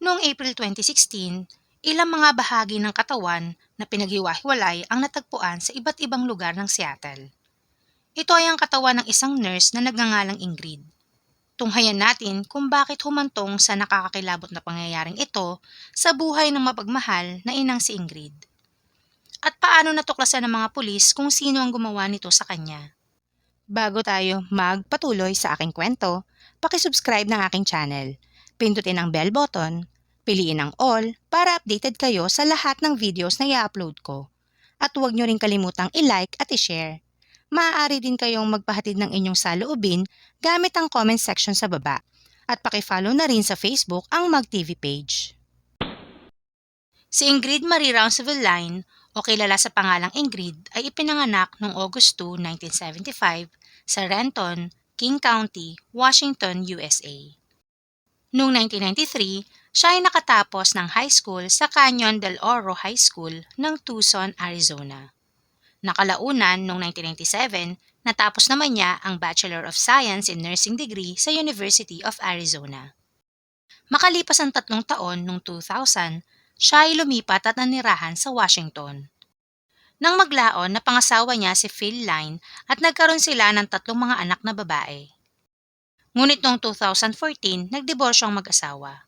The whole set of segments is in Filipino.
Noong April 2016, ilang mga bahagi ng katawan na pinaghiwa-hiwalay ang natagpuan sa iba't ibang lugar ng Seattle. Ito ay ang katawan ng isang nurse na nagngangalang Ingrid. Tunghayan natin kung bakit humantong sa nakakakilabot na pangyayaring ito sa buhay ng mapagmahal na inang si Ingrid. At paano natuklasan ng mga pulis kung sino ang gumawa nito sa kanya. Bago tayo magpatuloy sa aking kwento, pakisubscribe ng aking channel. Pindutin ang bell button, piliin ang all para updated kayo sa lahat ng videos na i-upload ko. At huwag nyo rin kalimutang i-like at i-share. Maaari din kayong magpahatid ng inyong saloobin gamit ang comment section sa baba. At pakifollow na rin sa Facebook ang MagTV page. Si Ingrid Marie Rounceville Line o kilala sa pangalang Ingrid ay ipinanganak noong August 2, 1975 sa Renton, King County, Washington, USA. Noong 1993, siya ay nakatapos ng high school sa Canyon del Oro High School ng Tucson, Arizona. Nakalaunan noong 1997, natapos naman niya ang Bachelor of Science in Nursing degree sa University of Arizona. Makalipas ang tatlong taon noong 2000, siya ay lumipat at nanirahan sa Washington. Nang maglaon, napangasawa niya si Phil Line at nagkaroon sila ng tatlong mga anak na babae. Ngunit noong 2014, nagdiborsyo ang mag-asawa.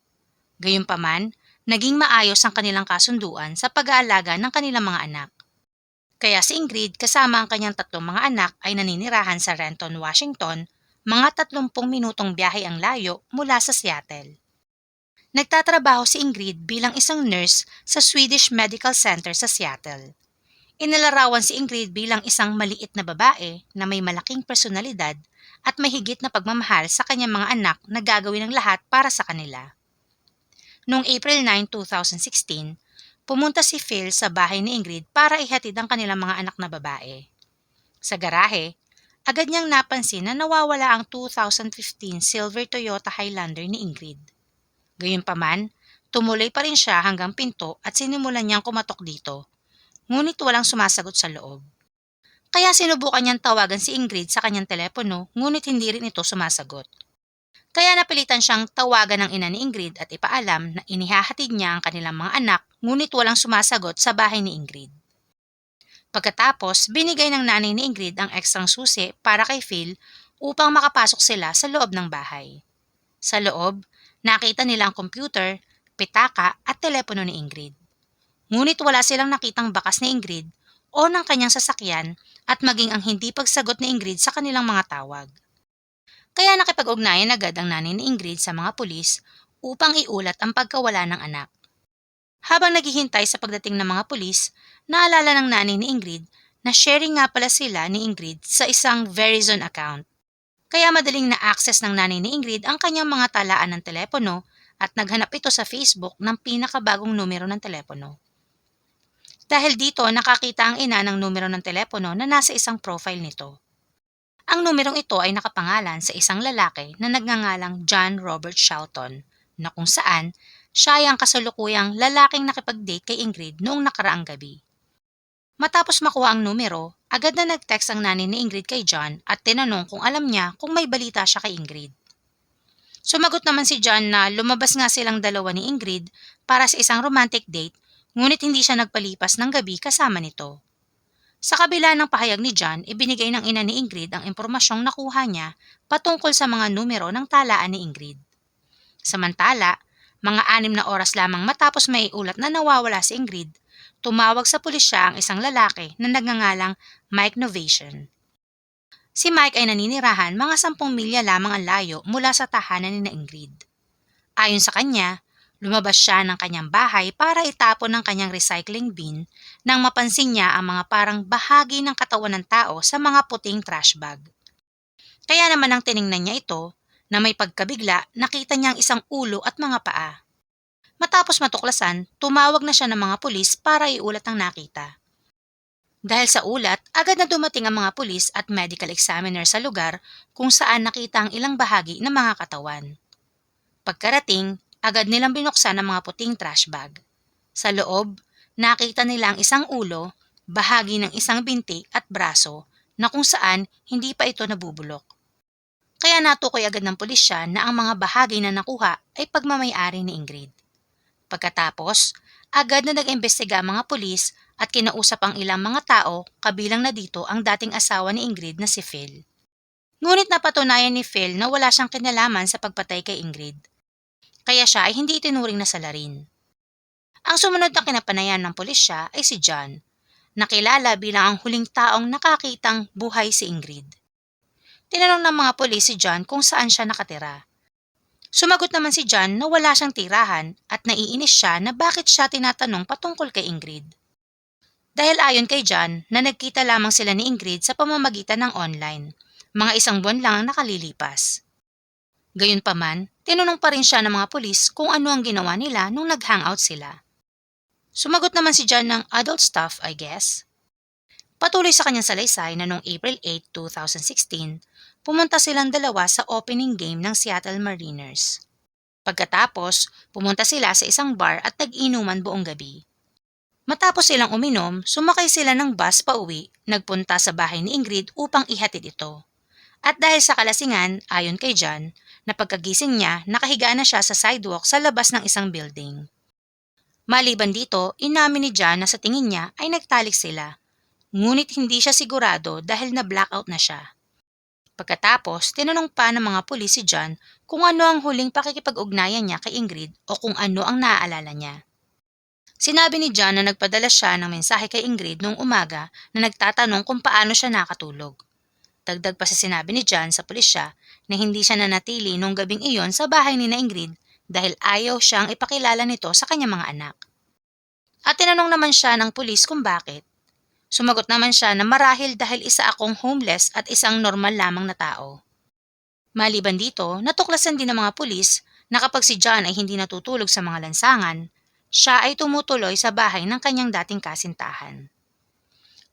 Gayunpaman, naging maayos ang kanilang kasunduan sa pag-aalaga ng kanilang mga anak. Kaya si Ingrid kasama ang kanyang tatlong mga anak ay naninirahan sa Renton, Washington, mga 30 minutong biyahe ang layo mula sa Seattle. Nagtatrabaho si Ingrid bilang isang nurse sa Swedish Medical Center sa Seattle. Inalarawan si Ingrid bilang isang maliit na babae na may malaking personalidad at mahigit na pagmamahal sa kanyang mga anak na gagawin ng lahat para sa kanila. Noong April 9, 2016, pumunta si Phil sa bahay ni Ingrid para ihatid ang kanilang mga anak na babae. Sa garahe, agad niyang napansin na nawawala ang 2015 silver Toyota Highlander ni Ingrid. Gayunpaman, tumuloy pa rin siya hanggang pinto at sinimulan niyang kumatok dito, ngunit walang sumasagot sa loob. Kaya sinubukan niyang tawagan si Ingrid sa kanyang telepono ngunit hindi rin ito sumasagot. Kaya napilitan siyang tawagan ng ina ni Ingrid at ipaalam na inihahatid niya ang kanilang mga anak ngunit walang sumasagot sa bahay ni Ingrid. Pagkatapos, binigay ng nanay ni Ingrid ang ekstrang susi para kay Phil upang makapasok sila sa loob ng bahay. Sa loob, nakita nila ang computer, pitaka at telepono ni Ingrid. Ngunit wala silang nakitang bakas ni Ingrid o ng kanyang sasakyan at maging ang hindi pagsagot ni Ingrid sa kanilang mga tawag. Kaya nakipag-ugnayan agad ang nanay ni Ingrid sa mga pulis upang iulat ang pagkawala ng anak. Habang naghihintay sa pagdating ng mga pulis, naalala ng nanay ni Ingrid na sharing nga pala sila ni Ingrid sa isang Verizon account. Kaya madaling na-access ng nanay ni Ingrid ang kanyang mga talaan ng telepono at naghanap ito sa Facebook ng pinakabagong numero ng telepono. Dahil dito nakakita ang ina ng numero ng telepono na nasa isang profile nito. Ang numerong ito ay nakapangalan sa isang lalaki na nagngangalang John Robert Shelton na kung saan siya ay ang kasalukuyang lalaking nakipag-date kay Ingrid noong nakaraang gabi. Matapos makuha ang numero, agad na nag-text ang nanay ni Ingrid kay John at tinanong kung alam niya kung may balita siya kay Ingrid. Sumagot naman si John na lumabas nga silang dalawa ni Ingrid para sa isang romantic date ngunit hindi siya nagpalipas ng gabi kasama nito. Sa kabila ng pahayag ni John, ibinigay ng ina ni Ingrid ang impormasyong nakuha niya patungkol sa mga numero ng talaan ni Ingrid. Samantala, mga anim na oras lamang matapos may ulat na nawawala si Ingrid, tumawag sa pulisya ang isang lalaki na nagngangalang Mike Novation. Si Mike ay naninirahan mga sampung milya lamang ang layo mula sa tahanan ni na Ingrid. Ayon sa kanya, lumabas siya ng kanyang bahay para itapon ng kanyang recycling bin nang mapansin niya ang mga parang bahagi ng katawan ng tao sa mga puting trash bag. Kaya naman ang tiningnan niya ito, na may pagkabigla, nakita niya ang isang ulo at mga paa. Matapos matuklasan, tumawag na siya ng mga pulis para iulat ang nakita. Dahil sa ulat, agad na dumating ang mga pulis at medical examiner sa lugar kung saan nakita ang ilang bahagi ng mga katawan. Pagkarating, agad nilang binuksan ang mga puting trash bag. Sa loob, nakita nila ang isang ulo, bahagi ng isang binti at braso na kung saan hindi pa ito nabubulok. Kaya natukoy agad ng pulisya na ang mga bahagi na nakuha ay pagmamayari ni Ingrid. Pagkatapos, agad na nag-imbestiga ang mga pulis at kinausap ang ilang mga tao kabilang na dito ang dating asawa ni Ingrid na si Phil. Ngunit napatunayan ni Phil na wala siyang kinalaman sa pagpatay kay Ingrid. Kaya siya ay hindi itinuring na salarin. Ang sumunod na kinapanayan ng pulisya ay si John, nakilala bilang ang huling taong nakakitang buhay si Ingrid. Tinanong ng mga pulis si John kung saan siya nakatira. Sumagot naman si John na wala siyang tirahan at naiinis siya na bakit siya tinatanong patungkol kay Ingrid. Dahil ayon kay John na nagkita lamang sila ni Ingrid sa pamamagitan ng online, mga isang buwan lang ang nakalilipas. Gayunpaman, tinanong pa rin siya ng mga pulis kung ano ang ginawa nila nung nag-hangout sila. Sumagot naman si John ng adult stuff, I guess. Patuloy sa kanyang salaysay na noong April 8, 2016, pumunta silang dalawa sa opening game ng Seattle Mariners. Pagkatapos, pumunta sila sa isang bar at nag-inuman buong gabi. Matapos silang uminom, sumakay sila ng bus pa uwi, nagpunta sa bahay ni Ingrid upang ihatid ito. At dahil sa kalasingan, ayon kay John, na pagkagising niya, nakahiga na siya sa sidewalk sa labas ng isang building. Maliban dito, inamin ni John na sa tingin niya ay nagtalik sila. Ngunit hindi siya sigurado dahil na-blackout na siya. Pagkatapos, tinanong pa ng mga pulis si John kung ano ang huling pakikipag-ugnayan niya kay Ingrid o kung ano ang naaalala niya. Sinabi ni John na nagpadala siya ng mensahe kay Ingrid noong umaga na nagtatanong kung paano siya nakatulog. Dagdag pa sa sinabi ni John sa pulisya na hindi siya nanatili nung gabing iyon sa bahay ni na Ingrid dahil ayaw siyang ipakilala nito sa kanyang mga anak. At tinanong naman siya ng pulis kung bakit. Sumagot naman siya na marahil dahil isa akong homeless at isang normal lamang na tao. Maliban dito, natuklasan din ng mga pulis na kapag si John ay hindi natutulog sa mga lansangan, siya ay tumutuloy sa bahay ng kanyang dating kasintahan.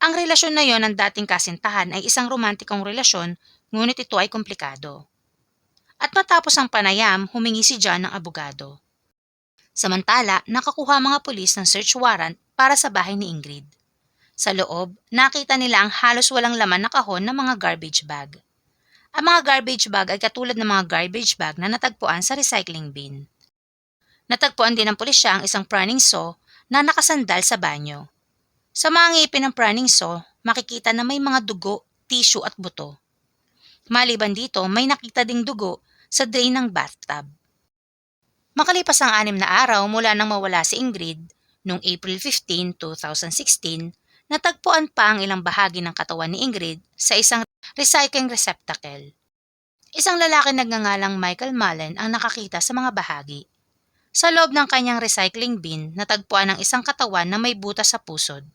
Ang relasyon na yon ng dating kasintahan ay isang romantikong relasyon, ngunit ito ay komplikado. At matapos ang panayam, humingi si John ng abogado. Samantala, nakakuha mga pulis ng search warrant para sa bahay ni Ingrid. Sa loob, nakita nila ang halos walang laman na kahon ng mga garbage bag. Ang mga garbage bag ay katulad ng mga garbage bag na natagpuan sa recycling bin. Natagpuan din ng pulisya ang isang praning saw na nakasandal sa banyo. Sa mga ngipin ng praning saw, makikita na may mga dugo, tissue at buto. Maliban dito, may nakita ding dugo sa drain ng bathtub. Makalipas ang anim na araw mula nang mawala si Ingrid, noong April 15, 2016, natagpuan pa ang ilang bahagi ng katawan ni Ingrid sa isang recycling receptacle. Isang lalaki nagngangalang Michael Mullen ang nakakita sa mga bahagi. Sa loob ng kanyang recycling bin, natagpuan ang isang katawan na may butas sa pusod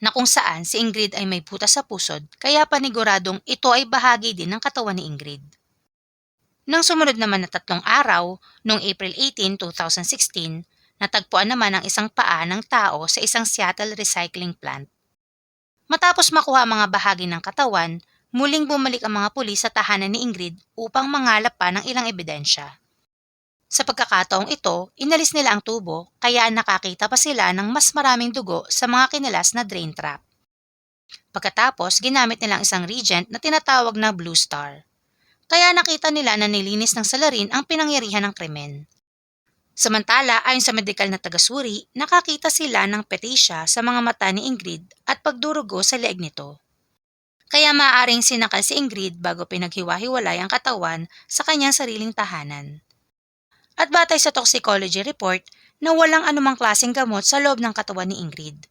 na kung saan si Ingrid ay may butas sa pusod kaya paniguradong ito ay bahagi din ng katawan ni Ingrid. Nang sumunod naman na tatlong araw, noong April 18, 2016, natagpuan naman ang isang paa ng tao sa isang Seattle recycling plant. Matapos makuha ang mga bahagi ng katawan, muling bumalik ang mga pulis sa tahanan ni Ingrid upang mangalap pa ng ilang ebidensya. Sa pagkakataong ito, inalis nila ang tubo kaya nakakita pa sila ng mas maraming dugo sa mga kinilas na drain trap. Pagkatapos, ginamit nilang isang regent na tinatawag na Blue Star. Kaya nakita nila na nilinis ng salarin ang pinangyarihan ng krimen. Samantala, ayon sa medikal na tagasuri, nakakita sila ng petisya sa mga mata ni Ingrid at pagdurugo sa leeg nito. Kaya maaaring sinakal si Ingrid bago pinaghiwa-hiwalay ang katawan sa kanyang sariling tahanan at batay sa toxicology report na walang anumang klaseng gamot sa loob ng katawan ni Ingrid.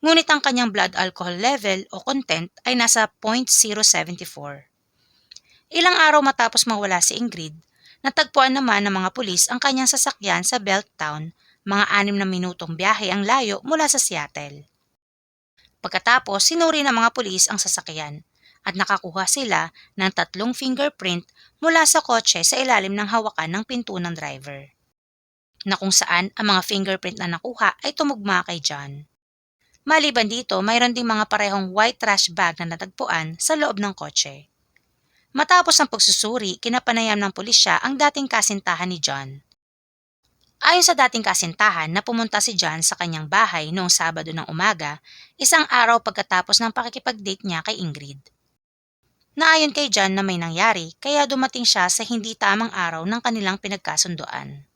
Ngunit ang kanyang blood alcohol level o content ay nasa 0.074. Ilang araw matapos mawala si Ingrid, natagpuan naman ng mga pulis ang kanyang sasakyan sa Belttown, mga anim na minutong biyahe ang layo mula sa Seattle. Pagkatapos, sinuri ng mga pulis ang sasakyan at nakakuha sila ng tatlong fingerprint mula sa kotse sa ilalim ng hawakan ng pinto ng driver. Na kung saan ang mga fingerprint na nakuha ay tumugma kay John. Maliban dito, mayroon ding mga parehong white trash bag na natagpuan sa loob ng kotse. Matapos ang pagsusuri, kinapanayam ng pulisya ang dating kasintahan ni John. Ayon sa dating kasintahan na pumunta si John sa kanyang bahay noong Sabado ng umaga, isang araw pagkatapos ng pakikipag-date niya kay Ingrid. Naayon kay John na may nangyari kaya dumating siya sa hindi tamang araw ng kanilang pinagkasunduan.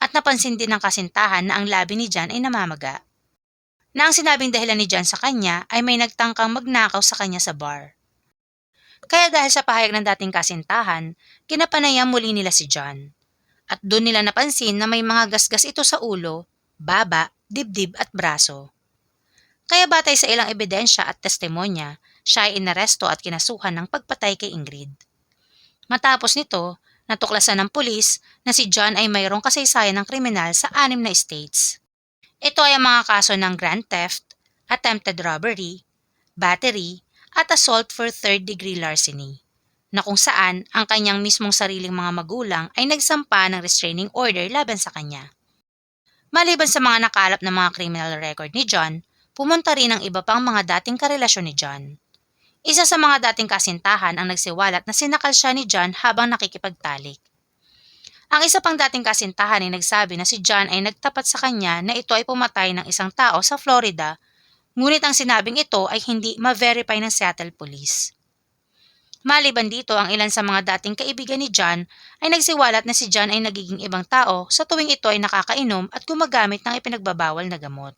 At napansin din ng kasintahan na ang labi ni John ay namamaga. Na ang sinabing dahilan ni John sa kanya ay may nagtangkang magnakaw sa kanya sa bar. Kaya dahil sa pahayag ng dating kasintahan, kinapanayam muli nila si John. At doon nila napansin na may mga gasgas ito sa ulo, baba, dibdib at braso. Kaya batay sa ilang ebidensya at testimonya, siya ay inaresto at kinasuhan ng pagpatay kay Ingrid. Matapos nito, natuklasan ng pulis na si John ay mayroong kasaysayan ng kriminal sa anim na states. Ito ay ang mga kaso ng grand theft, attempted robbery, battery, at assault for third-degree larceny, na kung saan ang kanyang mismong sariling mga magulang ay nagsampa ng restraining order laban sa kanya. Maliban sa mga nakalap na mga criminal record ni John, pumunta rin ang iba pang mga dating karelasyon ni John. Isa sa mga dating kasintahan ang nagsiwalat na sinakal siya ni John habang nakikipagtalik. Ang isa pang dating kasintahan ay nagsabi na si John ay nagtapat sa kanya na ito ay pumatay ng isang tao sa Florida, ngunit ang sinabing ito ay hindi ma-verify ng Seattle Police. Maliban dito, ang ilan sa mga dating kaibigan ni John ay nagsiwalat na si John ay nagiging ibang tao sa tuwing ito ay nakakainom at gumagamit ng ipinagbabawal na gamot.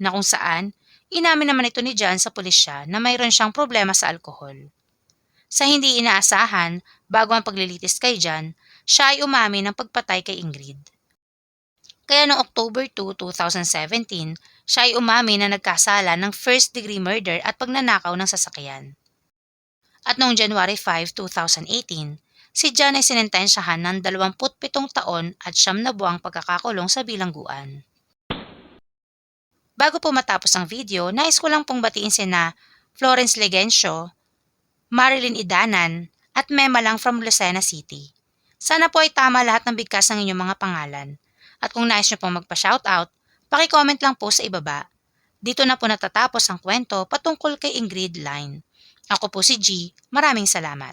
Na kung saan, inamin naman ito ni John sa pulisya na mayroon siyang problema sa alkohol. Sa hindi inaasahan, bago ang paglilitis kay John, siya ay umami ng pagpatay kay Ingrid. Kaya noong October 2, 2017, siya ay umami na nagkasala ng first-degree murder at pagnanakaw ng sasakyan. At noong January 5, 2018, si John ay sinentensyahan ng 27 taon at siyam na buwang pagkakakulong sa bilangguan. Bago po matapos ang video, nais ko lang pong batiin sina Florence Legencio, Marilyn Idanan, at Mema lang from Lucena City. Sana po ay tama lahat ng bigkas ng inyong mga pangalan. At kung nais nyo pong magpa-shoutout, pakicomment lang po sa ibaba. Dito na po natatapos ang kwento patungkol kay Ingrid Line. Ako po si G. Maraming salamat.